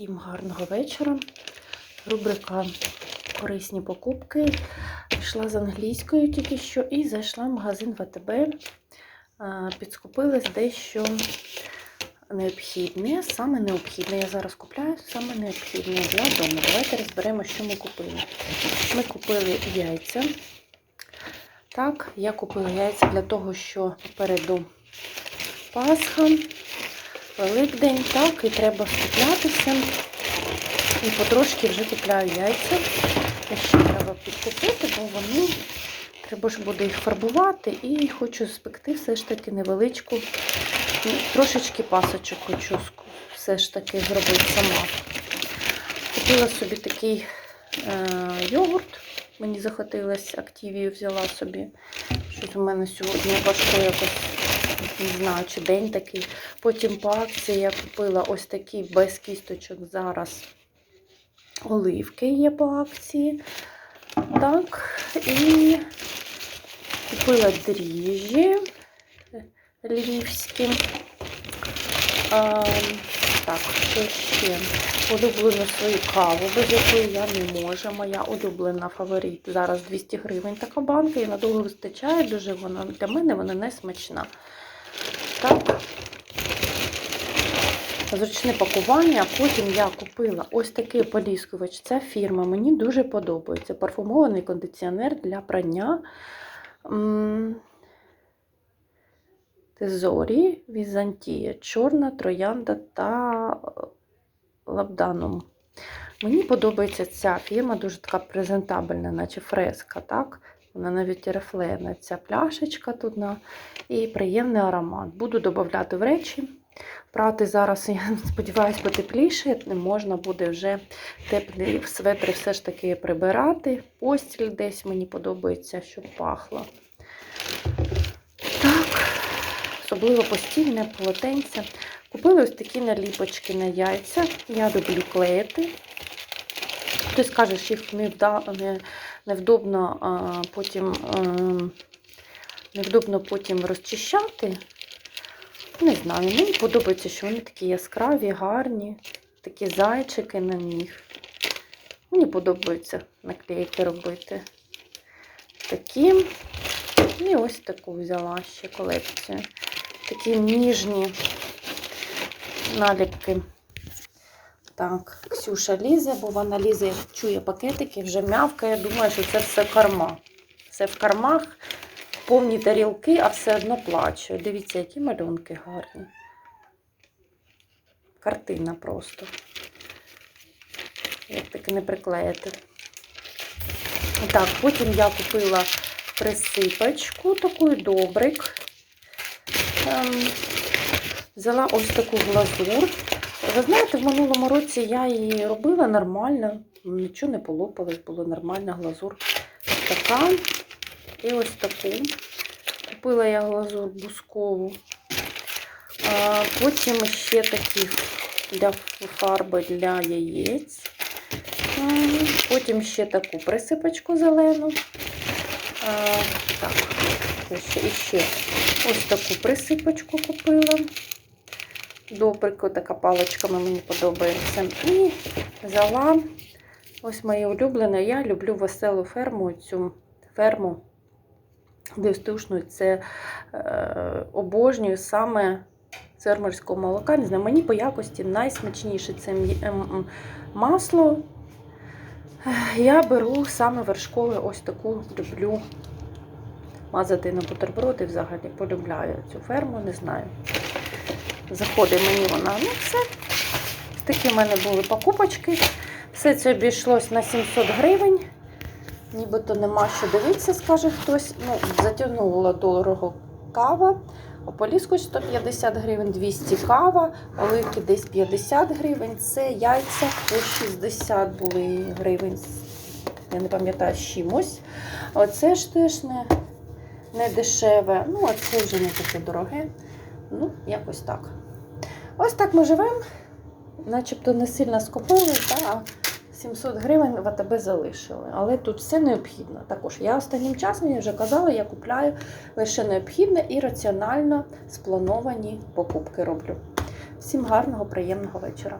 Всім гарного вечора. Рубрика Корисні покупки. Пішла з англійською тільки що і зайшла в магазин ВТБ. Підскупилась дещо необхідне. Саме необхідне. Я зараз купляю саме необхідне для дому. Давайте розберемо, що ми купили. Ми купили яйця. Так, я купила яйця для того, що попереду Пасха. Великдень, так, і треба скуплятися. І потрошки вже купляю яйця. Ще треба підкупити, бо вони треба ж буде їх фарбувати. І хочу спекти все ж таки невеличку. ну, Трошечки пасочок хочу все ж таки зробити сама. Купила собі такий е, йогурт. Мені захотілося активію, взяла собі. Щось у мене сьогодні важко якось не знаю, чи день такий. Потім по акції я купила ось такі без кісточок зараз оливки є по акції. Так, і купила дріжджі львівські. А, так, що ще? Улюблену свою каву, без якої я не можу. Моя улюблена фаворит. Зараз 200 гривень така банка і надовго вистачає. Дуже вона для мене вона не смачна. Так. Зручне пакування. Потім я купила ось такий поліскувач. Ця фірма мені дуже подобається. Парфумований кондиціонер для прання. Тезорі, Візантія, чорна, троянда та лабданум. Мені подобається ця фірма, дуже така презентабельна, наче фреска, так? Вона навіть рефлена, ця пляшечка тут на і приємний аромат. Буду додати в речі. Прати зараз, я сподіваюся, потепліше. Можна буде вже теплі светри все ж таки прибирати. Постіль десь мені подобається, щоб пахло. Так, особливо постільне полотенце. Купили ось такі наліпочки на яйця. Я люблю клеїти. Хтось каже, що їх не, невдобно потім невдобно потім розчищати. Не знаю, мені подобається, що вони такі яскраві, гарні, такі зайчики на них. Мені подобається наклейки робити. Такі. І ось таку взяла ще колекцію. Такі ніжні наліпки. Так, Ксюша лізе, бо вона лізе, чує пакетики, вже м'явкає. Думаю, що це все карма. Все в кармах, повні тарілки, а все одно плачу. Дивіться, які малюнки гарні. Картина просто. Як таки не приклеїти. Так, потім я купила присипочку, таку добрик. Ем, взяла ось таку глазур. Ви знаєте, в минулому році я її робила нормально, нічого не полопалось, було нормальна глазур. Така. І ось таку. Купила я глазур бускову. А, потім ще такі для фарби для яєць. Потім ще таку присипочку зелену. А, так, і ще ось таку присипочку купила. Добрику, така паличками мені подобається. І взяла ось моє улюблене. Я люблю веселу ферму, цю ферму дистушну. Це е, обожнюю саме фермерського молока. Не знаю, мені по якості найсмачніше це масло. Я беру саме вершкове ось таку люблю мазати на бутерброди взагалі. Полюбляю цю ферму, не знаю. Заходить мені вона. Ну, все. Такі в мене були покупочки. Все це обійшлось на 700 гривень. Нібито нема що дивитися, скаже хтось. Ну, затягнула дорого кава. Ополіскоч 150 гривень, 200 кава, оливки десь 50 гривень. Це яйця по 60 були гривень. Я не пам'ятаю з чимось. Оце ж теж не, не дешеве. Ну, а це вже не таке дороге. Ну, якось так. Ось так ми живемо. Начебто не сильно скупили, та 700 гривень в АТБ залишили. Але тут все необхідно. Також я останнім часом я вже казала, я купляю лише необхідне і раціонально сплановані покупки роблю. Всім гарного, приємного вечора.